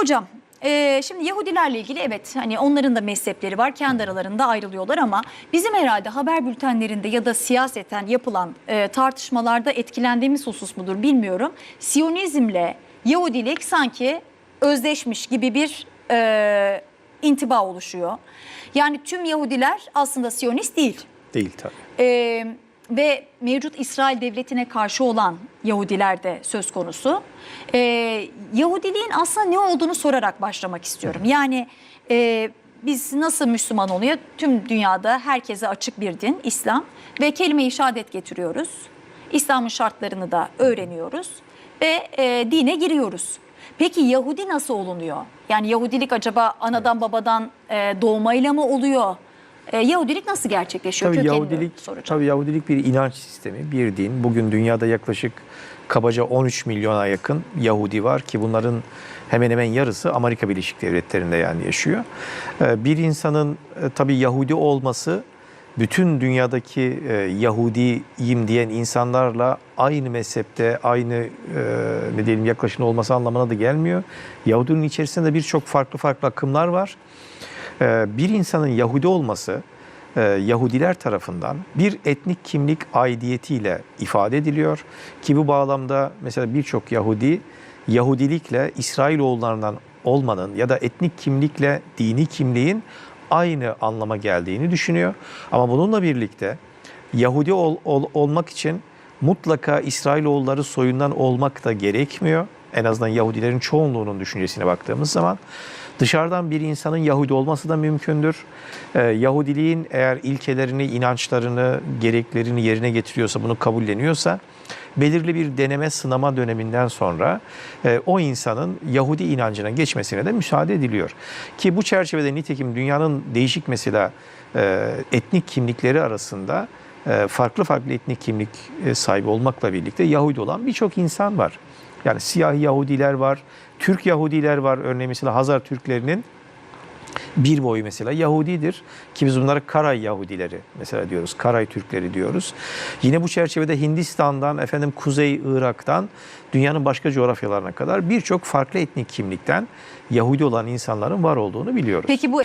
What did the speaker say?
Hocam e, şimdi Yahudilerle ilgili evet hani onların da mezhepleri var kendi aralarında ayrılıyorlar ama bizim herhalde haber bültenlerinde ya da siyaseten yapılan e, tartışmalarda etkilendiğimiz husus mudur bilmiyorum. Siyonizmle Yahudilik sanki özdeşmiş gibi bir e, intiba oluşuyor. Yani tüm Yahudiler aslında Siyonist değil. Değil tabii. Ee, ve mevcut İsrail devletine karşı olan Yahudiler de söz konusu. Ee, Yahudiliğin aslında ne olduğunu sorarak başlamak istiyorum. Yani e, biz nasıl Müslüman oluyor? Tüm dünyada herkese açık bir din İslam ve kelime-i şehadet getiriyoruz. İslam'ın şartlarını da öğreniyoruz ve e, dine giriyoruz. Peki Yahudi nasıl olunuyor? Yani Yahudilik acaba anadan babadan e, doğmayla mı oluyor? E, Yahudilik nasıl gerçekleşiyor? Tabii Kökenini Yahudilik, soracağım. tabii Yahudilik bir inanç sistemi, bir din. Bugün dünyada yaklaşık kabaca 13 milyona yakın Yahudi var ki bunların hemen hemen yarısı Amerika Birleşik Devletleri'nde yani yaşıyor. Ee, Bir insanın e, tabii Yahudi olması bütün dünyadaki e, Yahudiyim diyen insanlarla aynı mezhepte, aynı e, ne diyelim yaklaşımda olması anlamına da gelmiyor. Yahudinin içerisinde birçok farklı farklı akımlar var. Ee, bir insanın Yahudi olması e, Yahudiler tarafından bir etnik kimlik aidiyetiyle ifade ediliyor ki bu bağlamda mesela birçok Yahudi Yahudilikle İsrailoğullarından olmanın ya da etnik kimlikle dini kimliğin aynı anlama geldiğini düşünüyor. Ama bununla birlikte Yahudi ol- ol- olmak için mutlaka İsrailoğulları soyundan olmak da gerekmiyor. En azından Yahudilerin çoğunluğunun düşüncesine baktığımız zaman. Dışarıdan bir insanın Yahudi olması da mümkündür. Ee, Yahudiliğin eğer ilkelerini, inançlarını, gereklerini yerine getiriyorsa, bunu kabulleniyorsa belirli bir deneme sınama döneminden sonra e, o insanın Yahudi inancına geçmesine de müsaade ediliyor. Ki bu çerçevede nitekim dünyanın değişik mesela e, etnik kimlikleri arasında e, farklı farklı etnik kimlik e, sahibi olmakla birlikte Yahudi olan birçok insan var. Yani siyah Yahudiler var, Türk Yahudiler var. Örneğin mesela Hazar Türklerinin bir boyu mesela Yahudidir ki biz bunlara Karay Yahudileri mesela diyoruz. Karay Türkleri diyoruz. Yine bu çerçevede Hindistan'dan, efendim Kuzey Irak'tan dünyanın başka coğrafyalarına kadar birçok farklı etnik kimlikten Yahudi olan insanların var olduğunu biliyoruz. Peki bu